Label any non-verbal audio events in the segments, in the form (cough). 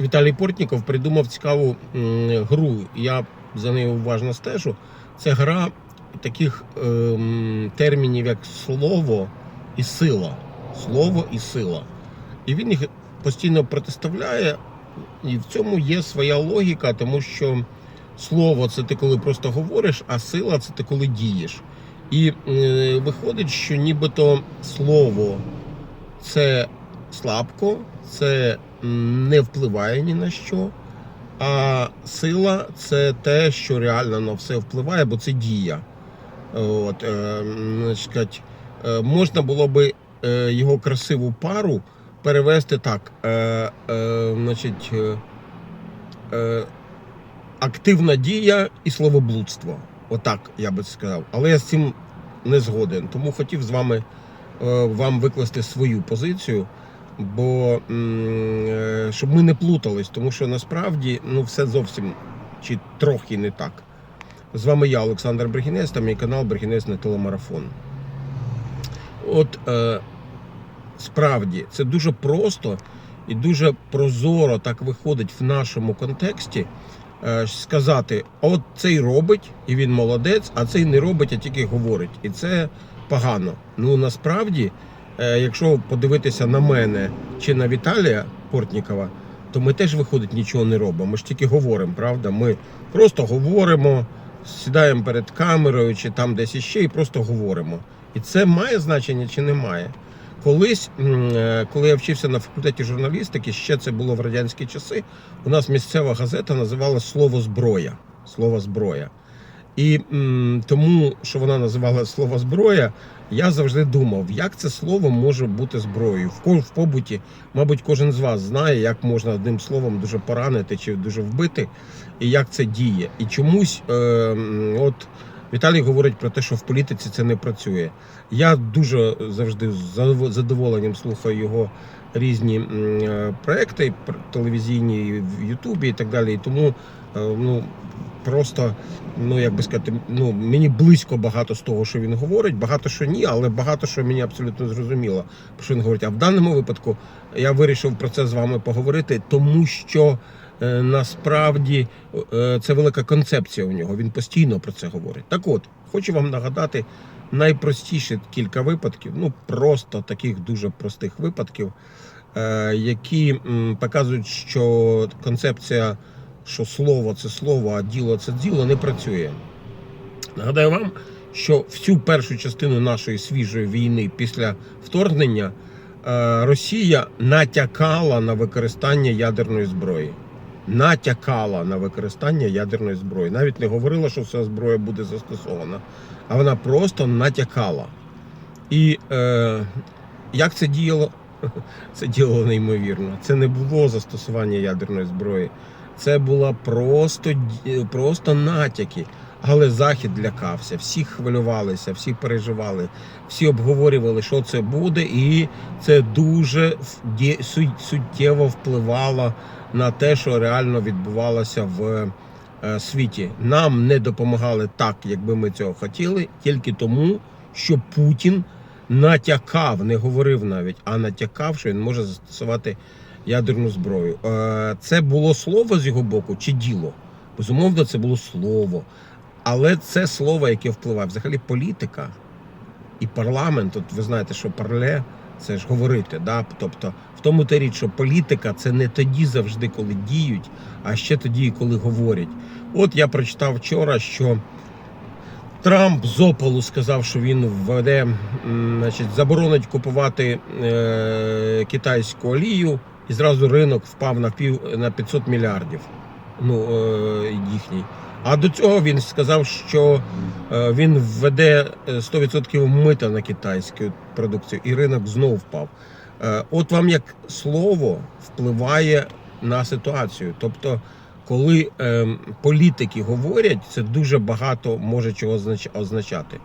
Віталій Портніков придумав цікаву гру. Я за нею уважно стежу. Це гра таких ем, термінів, як слово і сила. Слово і сила. І він їх постійно протиставляє, і в цьому є своя логіка, тому що слово це ти коли просто говориш, а сила це ти коли дієш. І е, виходить, що нібито слово це слабко, це не впливає ні на що. А сила це те, що реально на все впливає, бо це дія. От, е, м, е, можна було би е, його красиву пару перевести так. Е, е, значить, е, е, активна дія і словоблудство. Отак я би сказав. Але я з цим не згоден. Тому хотів з вами е, вам викласти свою позицію, бо е, щоб ми не плутались, тому що насправді ну, все зовсім чи трохи не так. З вами я, Олександр Брехінець, та мій канал Брехінець на телемарафон. От е, справді це дуже просто і дуже прозоро так виходить в нашому контексті. е, Сказати, от цей робить, і він молодець, а цей не робить, а тільки говорить. І це погано. Ну насправді, якщо подивитися на мене чи на Віталія Портнікова, то ми теж виходить нічого не робимо. Ми ж тільки говоримо, правда? Ми просто говоримо, сідаємо перед камерою чи там десь іще і просто говоримо. І це має значення чи не має? Колись, е, коли я вчився на факультеті журналістики, ще це було в радянські часи. У нас місцева газета називала слово зброя. Слово зброя. І тому, що вона називала слово зброя, я завжди думав, як це слово може бути зброєю. В, побуті, мабуть, кожен з вас знає, як можна одним словом дуже поранити чи дуже вбити, і як це діє. І чомусь, е, от Віталій говорить про те, що в політиці це не працює. Я дуже завжди з задоволенням слухаю його різні е, проекти пр- телевізійні в Ютубі і так далі. І тому е, ну, просто, ну як би сказати, ну, мені близько багато з того, що він говорить, багато що ні, але багато що мені абсолютно зрозуміло, що він говорить. А в даному випадку я вирішив про це з вами поговорити, тому що. е, Насправді е, це велика концепція у нього. Він постійно про це говорить. Так от, хочу вам нагадати найпростіші кілька випадків, ну просто таких дуже простих випадків, е, які показують, що концепція, що слово це слово, а діло це діло, не працює. Нагадаю вам, що всю першу частину нашої свіжої війни після вторгнення е, Росія натякала на використання ядерної зброї. Натякала на використання ядерної зброї. Навіть не говорила, що вся зброя буде застосована, а вона просто натякала. І е, як це діяло? (laughs) Це діяло неймовірно. Це не було застосування ядерної зброї. Це була просто, просто натяки. Але Захід лякався, всі хвилювалися, всі переживали, всі обговорювали, що це буде, і це дуже суттєво впливало на те, що реально відбувалося в е, світі. Нам не допомагали так, якби ми цього хотіли, тільки тому, що Путін натякав, не говорив навіть, а натякав, що він може застосувати ядерну зброю. Е, Це було слово з його боку чи діло? Безумовно, це було слово. Але це слово, яке впливає. Взагалі політика і парламент, от ви знаєте, що парле це ж говорити. Да? Тобто, в тому та річ, що політика це не тоді завжди, коли діють, а ще тоді, коли говорять. От я прочитав вчора, що Трамп з опалу сказав, що він введе, значить, заборонить купувати е, китайську олію, і зразу ринок впав на пів на 500 мільярдів. Ну, е, їхній. А до цього він сказав, що е, він введе е, 100% мита на китайську продукцію, і ринок знову впав. Е, От вам як слово впливає на ситуацію. Тобто, коли е, політики говорять, це дуже багато може чого означати.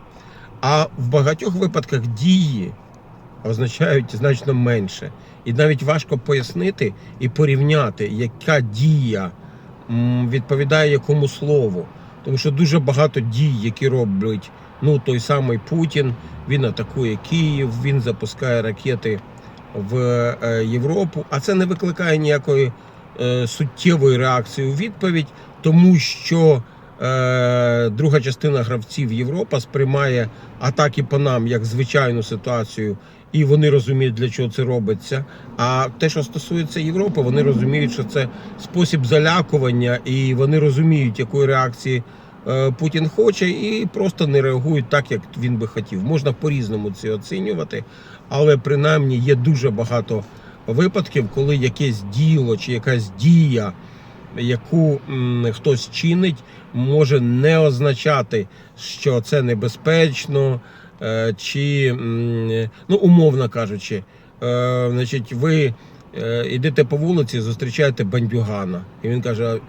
А в багатьох випадках дії означають значно менше. І навіть важко пояснити і порівняти, яка дія відповідає якому слову. Тому що дуже багато дій, які роблять ну, той самий Путін, він атакує Київ, він запускає ракети в е, Європу, а це не викликає ніякої е, суттєвої реакції у відповідь, тому що друга частина гравців Європа сприймає атаки по нам як звичайну ситуацію, і вони розуміють, для чого це робиться. А те, що стосується Європи, вони розуміють, що це спосіб залякування, і вони розуміють, якої реакції. е, Путін хоче і просто не реагують так, як він би хотів. Можна по-різному це оцінювати, але принаймні є дуже багато випадків, коли якесь діло чи якась дія, яку хтось чинить, може не означати, що це небезпечно, е, чи, ну, умовно кажучи, е, значить, ви е, йдете по вулиці, зустрічаєте бандюгана, і він каже.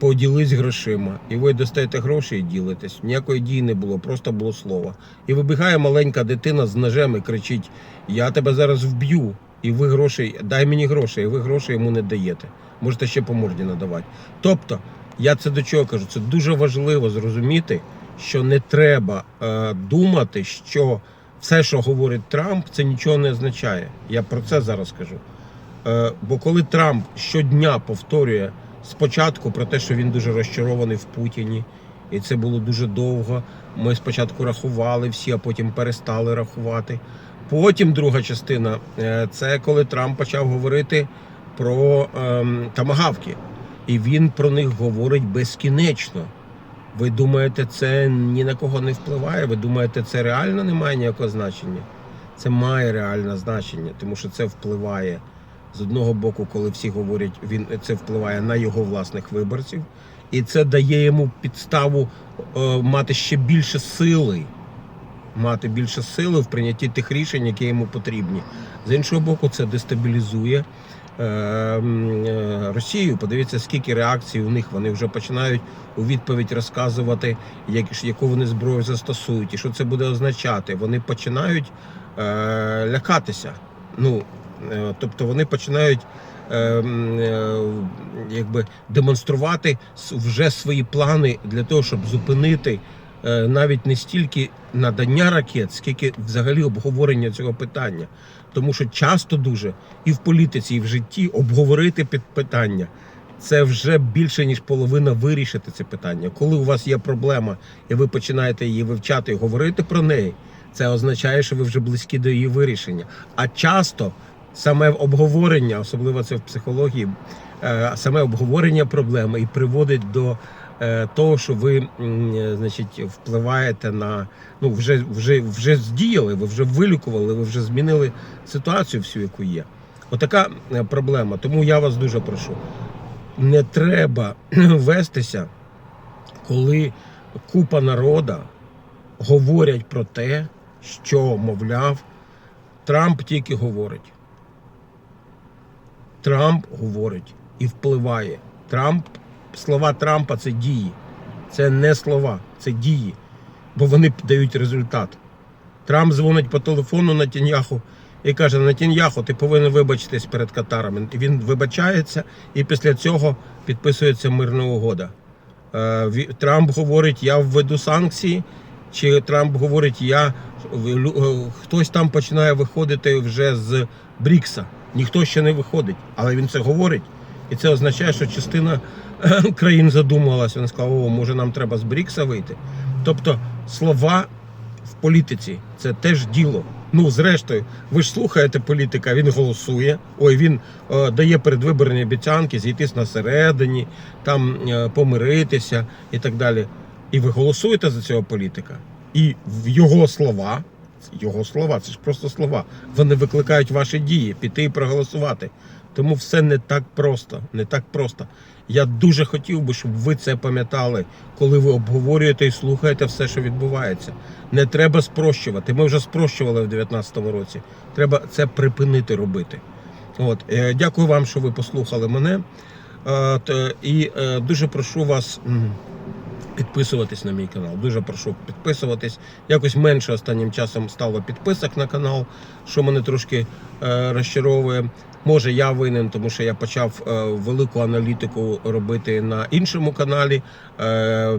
Поділись грошима, і ви достаєте гроші і ділитесь. Ніякої дії не було, просто було слово. І вибігає маленька дитина з ножем і кричить: Я тебе зараз вб'ю, і ви гроші, дай мені гроші, і ви гроші йому не даєте. Можете ще по морді надавати. Тобто, я це до чого кажу? Це дуже важливо зрозуміти, що не треба е, думати, що все, що говорить Трамп, це нічого не означає. Я про це зараз кажу. Е, бо коли Трамп щодня повторює спочатку про те, що він дуже розчарований в Путіні, і це було дуже довго. Ми спочатку рахували всі, а потім перестали рахувати. Потім друга частина е, це коли Трамп почав говорити про ем, тамагавки. І він про них говорить безкінечно. Ви думаєте, це ні на кого не впливає? Ви думаєте, це реально не має ніякого значення? Це має реальне значення, тому що це впливає з одного боку, коли всі говорять, він це впливає на його власних виборців, і це дає йому підставу е, мати ще більше сили, мати більше сили в прийнятті тих рішень, які йому потрібні. З іншого боку, це дестабілізує е, е, Росію. Подивіться, скільки реакцій у них вони вже починають у відповідь розказувати, як, яку вони зброю застосують, і що це буде означати. Вони починають е, лякатися. Ну, тобто вони починають якби демонструвати вже свої плани для того, щоб зупинити навіть не стільки надання ракет, скільки взагалі обговорення цього питання. Тому що часто дуже і в політиці, і в житті обговорити під питання. Це вже більше ніж половина вирішити це питання. Коли у вас є проблема, і ви починаєте її вивчати і говорити про неї, це означає, що ви вже близькі до її вирішення. А часто саме обговорення, особливо це в психології, е, саме обговорення проблеми і приводить до е, того, що ви е, значить, впливаєте на ну вже вже вже здіяли, ви вже вилікували, ви вже змінили ситуацію всю, яку є. Отака е, проблема. Тому я вас дуже прошу. Не треба (clears throat) вестися, коли купа народа говорять про те, що, мовляв, Трамп тільки говорить. Трамп говорить і впливає. Трамп, слова Трампа це дії. Це не слова, це дії. Бо вони дають результат. Трамп дзвонить по телефону Натіньяху і каже: Натіньяху, ти повинен вибачитись перед Катаром. І Він вибачається, і після цього підписується мирна угода. Е, Трамп говорить, я введу санкції, чи Трамп говорить, я е, хтось там починає виходити вже з Брікса. Ніхто ще не виходить, але він це говорить. І це означає, що частина (laughs) країн задумалася. Вона сказала, о, може нам треба з Брікса вийти. Тобто слова в політиці це теж діло. Ну, зрештою, ви ж слухаєте політика, він голосує. Ой, він е, дає передвиборні обіцянки, зійтись на середині, там е, помиритися і так далі. І ви голосуєте за цього політика. І в його слова, його слова, це ж просто слова. Вони викликають ваші дії, піти і проголосувати. Тому все не так просто. Не так просто. Я дуже хотів би, щоб ви це пам'ятали, коли ви обговорюєте і слухаєте все, що відбувається. Не треба спрощувати. Ми вже спрощували в 2019 році. Треба це припинити робити. От, е, дякую вам, що ви послухали мене. Е, і е, дуже прошу вас. Підписуватись на мій канал. Дуже прошу підписуватись. Якось менше останнім часом стало підписок на канал, що мене трошки е, розчаровує. Може, я винен, тому що я почав е, велику аналітику робити на іншому каналі е,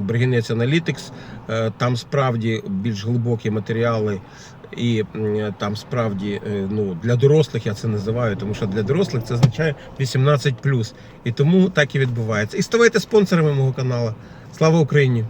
Бригінець Аналітикс. Е, там справді більш глибокі матеріали І там справді е, ну, для дорослих я це називаю, тому що для дорослих це означає 18+. І тому так і відбувається. І ставайте спонсорами мого каналу. Слава Україні!